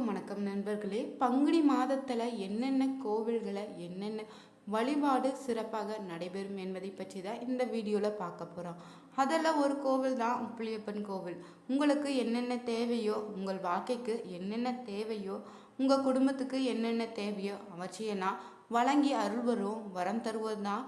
அனைவருக்கும் வணக்கம் நண்பர்களே. பங்குனி மாதத்தில் என்னென்ன கோவில்களை என்னென்ன வழிபாடு சிறப்பாக நடைபெறும் என்பதை பற்றி தான் இந்த வீடியோவில் பார்க்க போகிறோம் அதில் ஒரு கோவில் தான் புளியப்பன் கோவில். உங்களுக்கு என்னென்ன தேவையோ உங்கள் வாழ்க்கைக்கு என்னென்ன தேவையோ உங்கள் குடும்பத்துக்கு என்னென்ன தேவையோ அவசியம்னா வழங்கி அருள்வரும் வரம் தருவது தான்.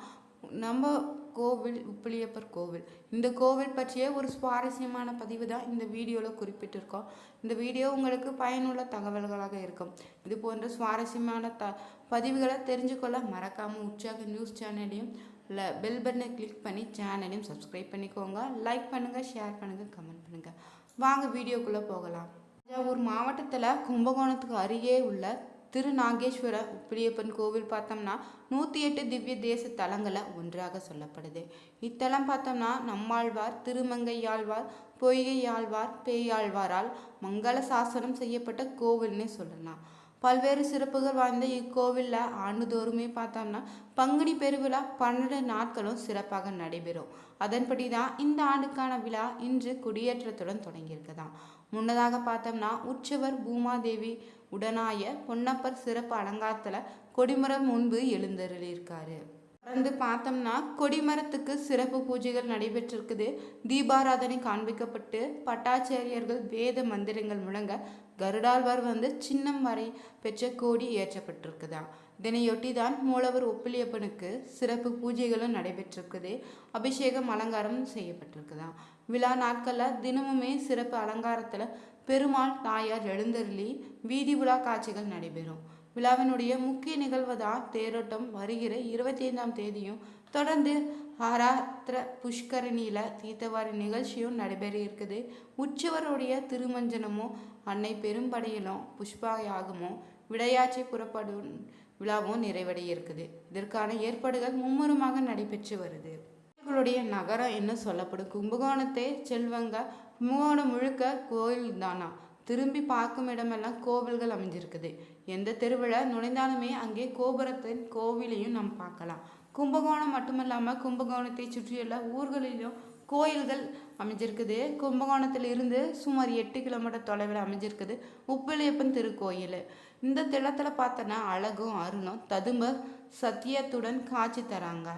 நம்ம கோவில் உப்பிலியப்பர் கோவில். இந்த கோவில் பற்றிய ஒரு சுவாரஸ்யமான பதிவு தான் இந்த வீடியோவில் குறிப்பிட்டிருக்கோம். இந்த வீடியோ உங்களுக்கு பயனுள்ள தகவல்களாக இருக்கும். இது போன்ற சுவாரஸ்யமான த பதிவுகளை தெரிஞ்சுக்கொள்ள மறக்காமல் உற்சாக நியூஸ் சேனலையும் இல்லை பெல் பட்டனை கிளிக் பண்ணி சேனலையும் சப்ஸ்கிரைப் பண்ணிக்கோங்க. லைக் பண்ணுங்கள் ஷேர் பண்ணுங்கள் கமெண்ட் பண்ணுங்கள் வாங்க வீடியோக்குள்ளே போகலாம். தஞ்சாவூர் மாவட்டத்தில் கும்பகோணத்துக்கு அருகே உள்ள திருநாகேஸ்வர பிரியப்பன் கோவில் பார்த்தோம்னா நூற்றி எட்டு திவ்ய தேச தலங்களை ஒன்றாக சொல்லப்படுது. இத்தலம் பார்த்தோம்னா நம்மாழ்வார் திருமங்கையாழ்வார் பொய்கையாழ்வார் பேயாழ்வாரால் மங்கள சாசனம் செய்யப்பட்ட கோவில்னே சொல்லலாம். பல்வேறு சிறப்புகள் வாய்ந்த இக்கோவிலில் ஆண்டுதோறுமே பார்த்தோம்னா பங்குனி பெருவிழா பன்னெண்டு நாட்களும் சிறப்பாக நடைபெறும். அதன்படி தான் இந்த ஆண்டுக்கான விழா இன்று குடியேற்றத்துடன் தொடங்கியிருக்குதாம் முன்னதாக பார்த்தோம்னா உற்சவர் பூமாதேவி உடனாய பொன்னப்பர் சிறப்பு அலங்காரத்தில் கொடிமரம் முன்பு எழுந்தருளியிருக்காரு. தொடர்ந்து பார்த்தோம்னா கொடிமரத்துக்கு சிறப்பு பூஜைகள் நடைபெற்றிருக்குது. தீபாராதனை காண்பிக்கப்பட்டு பட்டாச்சாரியர்கள் வேத மந்திரங்கள் முழங்க கருடாழ்வார் வந்து சின்னம் வரை பெற்ற கோடி ஏற்றப்பட்டிருக்குதா. இதனையொட்டி தான் மூலவர் ஒப்பிலியப்பனுக்கு சிறப்பு பூஜைகளும் நடைபெற்றிருக்குது. அபிஷேகம் அலங்காரம் செய்யப்பட்டிருக்குதாம் விழா நாட்களில் தினமுமே சிறப்பு அலங்காரத்தில் பெருமாள் தாயார் எழுந்தருளி வீதி உலா காட்சிகள் நடைபெறும். விழாவினுடைய முக்கிய நிகழ்வுதான் தேரோட்டம். வருகிற இருபத்தி ஐந்தாம் தேதியும் தொடர்ந்து ஆராத்திர புஷ்கரணியில தீர்த்தவாரி நிகழ்ச்சியும் நடைபெற இருக்குது. உற்சவருடைய திருமஞ்சனமும் அன்னை பெரும்படையிலும் புஷ்பாயாகமும் விடையாட்சி புறப்படும் விழாவும் நிறைவடைய இருக்குது. இதற்கான ஏற்பாடுகள் மும்முரமாக நடைபெற்று வருது. கோயில்களுடைய நகரம் என்ன சொல்லப்படும் கும்பகோணத்தை செல்வங்க கும்பகோணம் முழுக்க கோயில் தானா? திரும்பி பார்க்கும் இடமெல்லாம் கோவில்கள் அமைஞ்சிருக்குது. எந்த தெருவில் நுழைந்தாலுமே அங்கே கோபுரத்தின் கோவிலையும் நாம் பார்க்கலாம். கும்பகோணம் மட்டுமல்லாமல் கும்பகோணத்தை சுற்றியுள்ள ஊர்களிலும் கோயில்கள் அமைஞ்சிருக்குது. கும்பகோணத்தில் இருந்து சுமார் எட்டு கிலோமீட்டர் தொலைவில் அமைஞ்சிருக்குது உப்பிலியப்பன் திருக்கோயில். இந்த திளத்தில் பார்த்தோன்னா அழகும் அருணும் ததும்ப சத்தியத்துடன் காட்சி தராங்க.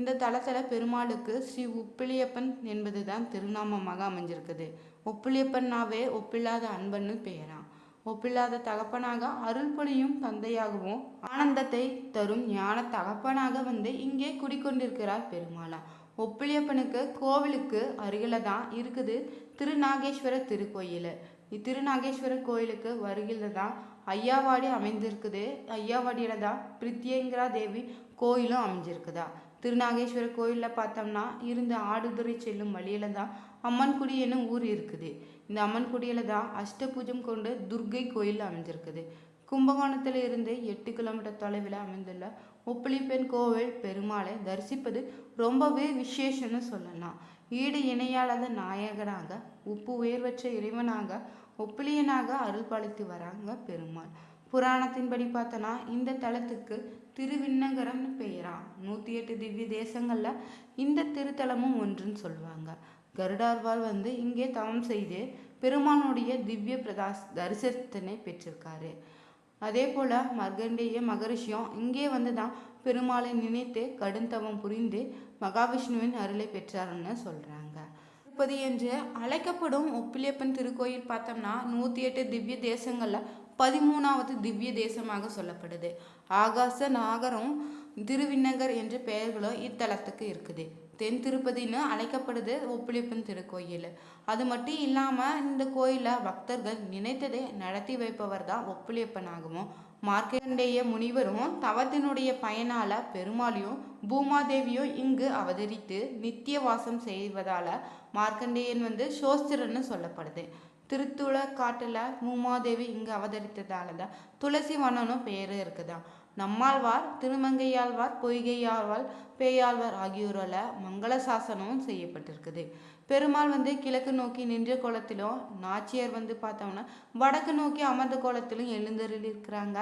இந்த தளத்தில் பெருமாளுக்கு ஸ்ரீ உப்பிலியப்பன் என்பது தான் திருநாமமாக அமைஞ்சிருக்குது. ஒப்பிலியப்பன்னாவே ஒப்பில்லாத அன்பன்னு பெயரான் ஒப்பில்லாத தகப்பனாக அருள் பொழியும் தந்தையாகவும் ஆனந்தத்தை தரும் ஞான தகப்பனாக வந்து இங்கே குடிக்கொண்டிருக்கிறார் பெருமாளா. ஒப்பிலியப்பனுக்கு கோவிலுக்கு அருகில தான் இருக்குது திருநாகேஸ்வர திருக்கோயில். இத்திருநாகேஸ்வரர் கோயிலுக்கு வருகில தான் ஐயாவாடி அமைந்திருக்குது. ஐயாவாடியில தான் பிரித்யங்கரா தேவி கோயிலும் அமைஞ்சிருக்குதா. திருநாகேஸ்வரர் கோயிலில் பார்த்தோம்னா இருந்து ஆடுதுறை செல்லும் வழியில தான் அம்மன்குடி என்னும் ஊர் இருக்குது. இந்த அம்மன்குடியில் தான் அஷ்டபூஜம் கொண்டு துர்கை கோயில் அமைஞ்சிருக்குது. கும்பகோணத்தில் இருந்து எட்டு கிலோமீட்டர் தொலைவில் அமைந்துள்ள ஒப்பிலிப்பெண் கோவில் பெருமாளை தரிசிப்பது ரொம்பவே விசேஷம்னு சொல்லலாம். ஈடு இணையாளாத நாயகனாக உப்பு உயர்வற்ற இறைவனாக ஒப்பிலியனாக அருள் பாலித்து வராங்க பெருமாள். புராணத்தின்படி பார்த்தோன்னா இந்த தலத்துக்கு திருவிண்ணகரம்னு பெயரா? நூற்றி எட்டு திவ்ய தேசங்களில் இந்த திருத்தலமும் ஒன்றுன்னு சொல்லுவாங்க. கருடார்வால் வந்து இங்கே தவம் செய்து பெருமானுடைய திவ்ய பிரதாஸ் தரிசனத்தினை பெற்றிருக்காரு. அதே போல் மர்கண்டேய மகரிஷியும் இங்கே வந்து தான் பெருமாளை நினைத்து கடுந்தவம் புரிந்து மகாவிஷ்ணுவின் அருளை பெற்றாருன்னு சொல்கிறாங்க திருப்பதி என்று அழைக்கப்படும் ஒப்பிலியப்பன் திருக்கோயில் பார்த்தோம்னா நூற்றி எட்டு திவ்ய தேசங்களில் பதிமூணாவது திவ்ய தேசமாக சொல்லப்படுது. ஆகாச நாகரம் திருவிண்ணகர் என்ற பெயர்களும் இத்தலத்துக்கு இருக்குது. தென் திருப்பதின்னு அழைக்கப்படுது ஒப்புளிப்பன் திருக்கோயில். அது மட்டும் இல்லாமல் இந்த கோயிலில் பக்தர்கள் நினைத்ததை நடத்தி வைப்பவர் தான் ஒப்பிலியப்பனாகவும் மார்க்கண்டேய முனிவரும் தவத்தினுடைய பயனால பெருமாளையும் பூமாதேவியும் இங்கு அவதரித்து நித்திய வாசம் செய்வதால மார்க்கண்டேயன் வந்து சோஸ்திரன்னு சொல்லப்படுது. திருத்துள காட்டில் பூமாதேவி இங்கு அவதரித்ததால தான் துளசி வனனும் பேர் இருக்குதான் நம்மாழ்வார் திருமங்கையாழ்வார் பொய்கையாழ்வார் பேயாழ்வார் ஆகியோரால் மங்கள சாசனமும் செய்யப்பட்டிருக்குது. பெருமாள் வந்து கிழக்கு நோக்கி நின்ற கோலத்திலும் நாச்சியார் வந்து பார்த்தோம்னா வடக்கு நோக்கி அமர்ந்த கோலத்திலும் எழுந்தருள் இருக்கிறாங்க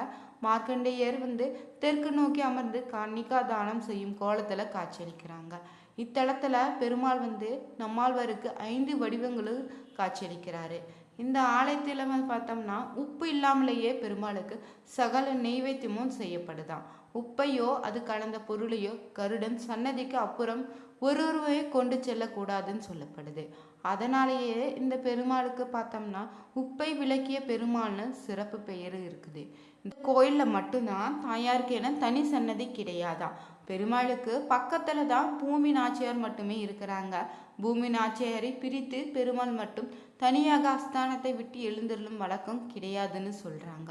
மார்க்கண்டேயர் வந்து தெற்கு நோக்கி அமர்ந்து கன்னிகா தானம் செய்யும் கோலத்தில் காட்சியளிக்கிறாங்க. இத்தலத்தில் பெருமாள் வந்து நம்மாழ்வாருக்கு ஐந்து வடிவங்களும் காட்சியளிக்கிறாரு. இந்த ஆலயத்தில் வந்து பார்த்தோம்னா உப்பு இல்லாமலேயே பெருமாளுக்கு சகல நெய்வேத்தியமும் செய்யப்படுதாம் உப்பையோ அது கலந்த பொருளையோ கருடன் சன்னதிக்கு அப்புறம் ஒருவருவே கொண்டு செல்லக்கூடாதுன்னு சொல்லப்படுது. அதனாலேயே இந்த பெருமாளுக்கு பார்த்தோம்னா உப்பை விளக்கிய பெருமாள்னு சிறப்பு பெயர் இருக்குது. இந்த கோயிலில் மட்டும்தான் தாயாருக்கு என தனி சன்னதி கிடையாதான் பெருமாளுக்கு பக்கத்தில் தான் பூமி நாச்சியார் மட்டுமே இருக்கிறாங்க. பூமி நாச்சியாரை பிரித்து பெருமாள் மட்டும் தனியாக அஸ்தானத்தை விட்டு எழுந்தருளும் வழக்கம் கிடையாதுன்னு சொல்கிறாங்க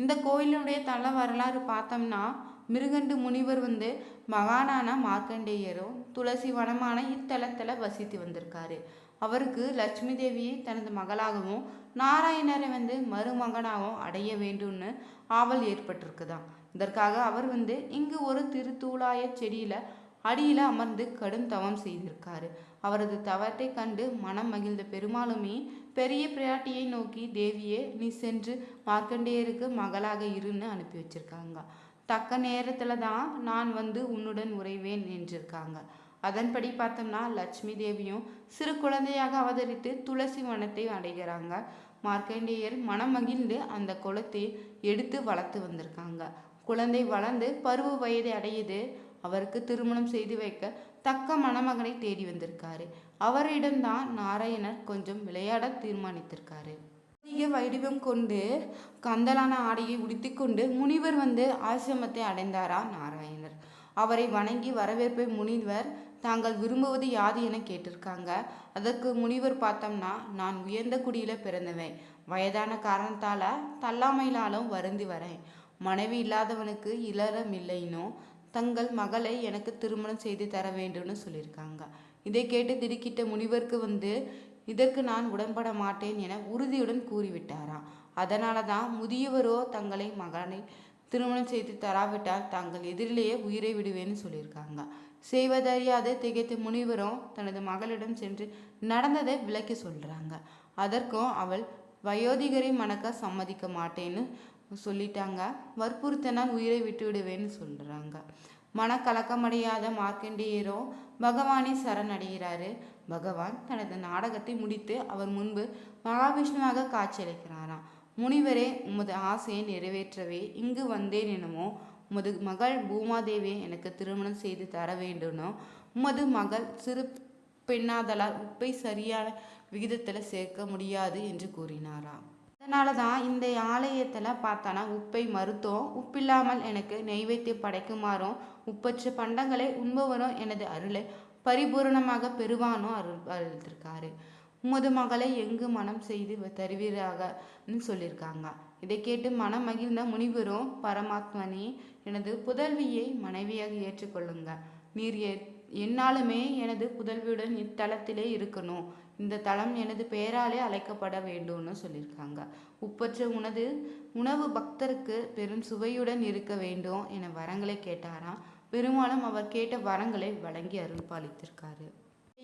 இந்த கோயிலுடைய தல வரலாறு பார்த்தோம்னா மிருகண்டு முனிவர் வந்து மகானான மார்க்கண்டேயரும் துளசி வனமான இத்தலத்தில் வசித்து வந்திருக்காரு. அவருக்கு லட்சுமி தேவியை தனது மகளாகவும் நாராயணரை வந்து மருமகனாகவும் அடைய வேண்டும்னு ஆவல் ஏற்பட்டிருக்குதாம் இதற்காக அவர் வந்து இங்கு ஒரு திருத்தூளாய செடியில அடியில அமர்ந்து கடும் தவம் செய்திருக்காரு. அவரது தவத்தை கண்டு மனம் மகிழ்ந்த பெருமாளுமே பெரிய பிராட்டியை நோக்கி தேவியே நீ சென்று மார்க்கண்டேயருக்கு மகளாக இருன்னு அனுப்பி வச்சிருக்காங்க. தக்க நேரத்துல தான் நான் வந்து உன்னுடன் உறைவேன் என்றிருக்காங்க. அதன்படி பார்த்தோம்னா லட்சுமி தேவியும் சிறு குழந்தையாக அவதரித்து துளசி வனத்தை அடைகிறாங்க. மார்க்கண்டேயர் மனம் மகிழ்ந்து அந்த குளத்தை எடுத்து வளர்த்து வந்திருக்காங்க. குழந்தை வளர்ந்து பருவ வயதை அடையுது. அவருக்கு திருமணம் செய்து வைக்க தக்க மணமகனை தேடி வந்திருக்காரு. அவரிடம்தான் நாராயணர் கொஞ்சம் விளையாட தீர்மானித்திருக்காரு. அதிக வடிவம் கொண்டு கந்தலான ஆடையை உடுத்திக்கொண்டு முனிவர் வந்து ஆசிரமத்தை அடைந்தாரா நாராயணர். அவரை வணங்கி வரவேற்பை முனிவர் தாங்கள் விரும்புவது யாது என கேட்டிருக்காங்க. அதற்கு முனிவர் பார்த்தோம்னா நான் உயர்ந்த குடியில பிறந்தவன். வயதான காரணத்தால தள்ளாமையிலாலும் வருந்தி வரேன். மனைவி இல்லாதவனுக்கு இளரம் இல்லைனோ? தங்கள் மகளை எனக்கு திருமணம் செய்து தர வேண்டும்னு சொல்லியிருக்காங்க. இதை கேட்டு திடுக்கிட்ட முனிவருக்கு வந்து இதற்கு நான் உடன்பட மாட்டேன் என உறுதியுடன் கூறிவிட்டாராம். அதனால தான் முதியவரோ தங்களை மகனை திருமணம் செய்து தராவிட்டால் தாங்கள் எதிரிலேயே உயிரை விடுவேன்னு சொல்லியிருக்காங்க. செய்வதறியாது திகைத்த முனிவரும் தனது மகளிடம் சென்று நடந்ததை விளக்கி சொல்றாங்க. அதற்கும் அவள் வயோதிகரை மணக்க சம்மதிக்க மாட்டேன்னு சொல்லிட்டாங்க. வற்புறுத்தனா உயிரை விட்டு விடுவேன்னு சொல்கிறாங்க மனக்கலக்கமடையாத மார்க்கண்டேயரோ பகவானை சரணடைகிறாரு. பகவான் தனது நாடகத்தை முடித்து அவர் முன்பு மகாவிஷ்ணுவாக காட்சியளிக்கிறாராம். முனிவரே உமது ஆசையை நிறைவேற்றவே இங்கு வந்தேன் எனமோ உமது மகள் பூமாதேவியை எனக்கு திருமணம் செய்து தர வேண்டும்னோ உமது மகள் சிறு பெண்ணாதலால் உப்பை சரியான விகிதத்தில் சேர்க்க முடியாது என்று கூறினாராம். அதனால தான் இந்த ஆலயத்தில் பார்த்தானா உப்பை மறுத்தோம் உப்பில்லாமல் எனக்கு நெய்வேத்தியம் படைக்குமாறும் உப்பற்ற பண்டங்களை உண்பவரும் எனது அருளை பரிபூரணமாக பெறுவானோ அருள் அருள்த்திருக்காரு. உமது மகளை எங்கு மனம் செய்து தருவீராகன்னு சொல்லியிருக்காங்க. இதை கேட்டு மனம் மகிழ்ந்த முனிவரும் பரமாத்மனே எனது புதல்வியை மனைவியாக ஏற்றுக்கொள்ளுங்க. நீர் எ என்னாலுமே எனது புதல்வியுடன் இத்தலத்திலே இருக்கணும். இந்த தலம் எனது பெயராலே அழைக்கப்பட வேண்டும்னு சொல்லியிருக்காங்க. உப்பற்ற உனது உணவு பக்தருக்கு பெரும் சுவையுடன் இருக்க வேண்டும் என வரங்களை கேட்டாராம். பெரும்பாலும் அவர் கேட்ட வரங்களை வழங்கி அருள்பாலித்திருக்காரு.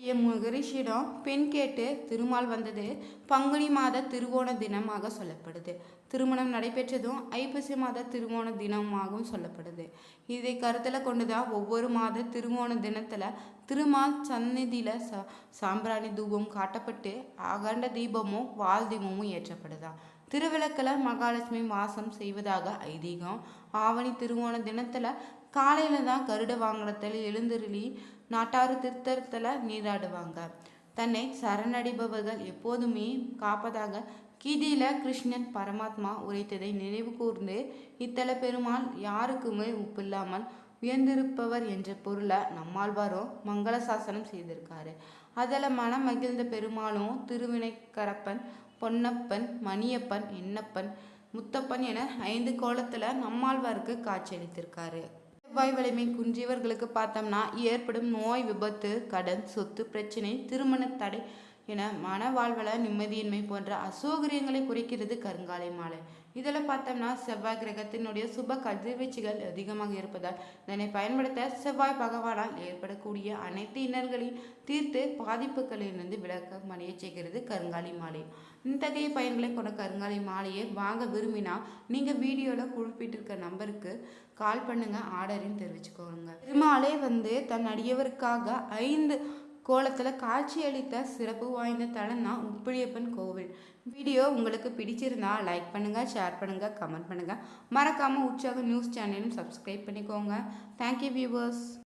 மகரிஷியிடம் பெண் கேட்டு திருமால் வந்தது. பங்குனி மாத திருவோண தினமாக சொல்லப்படுது. திருமணம் நடைபெற்றதும் ஐப்பசி மாத திருவோண தினமாகவும் சொல்லப்படுது. இதை கருத்தில் கொண்டுதான் ஒவ்வொரு மாத திருவோண தினத்தில் திருமால் சந்நிதியில் ச சாம்பிராணி தூபம் காட்டப்பட்டு அகண்ட தீபமும் வால் தீபமும் ஏற்றப்படுதா? திருவிளக்கில் மகாலட்சுமி வாசம் செய்வதாக ஐதீகம். ஆவணி திருவோண தினத்தில் காலையில தான் கருட வாங்கலத்தில் எழுந்தருளி நாட்டாறு திருத்தரத்தில் நீராடுவாங்க. தன்னை சரணடைபவர்கள் எப்போதுமே காப்பதாக கீதையில கிருஷ்ணன் பரமாத்மா உரைத்ததை நினைவு கூர்ந்து இத்தல பெருமாள் யாருக்குமே உப்பில்லாமல் உயர்ந்திருப்பவர் என்ற பொருளை நம்மாழ்வாரும் மங்கள சாசனம் செய்திருக்காரு. அதில் மனம் மகிழ்ந்த பெருமாளும் திருவினைக்கரப்பன் பொன்னப்பன் மணியப்பன் என்னப்பன் முத்தப்பன் என ஐந்து கோலத்தில் நம்மாழ்வாருக்கு காட்சியளித்திருக்காரு செவ்வாய் வலிமை குன்றியவர்களுக்கு பார்த்தோம்னா ஏற்படும் நோய் விபத்து கடன் சொத்து பிரச்சனை திருமண தடை என மன வாழ்வில் நிம்மதியின்மை போன்ற அசௌகரியங்களை குறிக்கிறது கருங்காலை மாலை. இதில் பார்த்தோம்னா செவ்வாய் கிரகத்தினுடைய சுப கதிர்வீச்சுகள் அதிகமாக இருப்பதால் இதனை பயன்படுத்த செவ்வாய் பகவானால் ஏற்படக்கூடிய அனைத்து இன்னல்களையும் தீர்த்து பாதிப்புகளிலிருந்து விளக்க மணிய செய்கிறது கருங்காலி மாலை. இத்தகைய பயன்களை கொண்ட கருங்காலி மாலையை வாங்க விரும்பினா நீங்கள் வீடியோவில் குறிப்பிட்டிருக்க நம்பருக்கு கால் பண்ணுங்க ஆர்டரையும் தெரிவிச்சுக்கோங்க. பெருமாளே வந்து தன் அடியவருக்காக ஐந்து கோலத்தில் காட்சியளித்த சிறப்பு வாய்ந்த தலம் தான் உப்பிலியப்பன் கோவில். வீடியோ உங்களுக்கு பிடிச்சிருந்தா லைக் பண்ணுங்கள் ஷேர் பண்ணுங்கள் கமெண்ட் பண்ணுங்கள் மறக்காமல் உற்சாக நியூஸ் சேனலும் சப்ஸ்கிரைப் பண்ணிக்கோங்க. Thank you viewers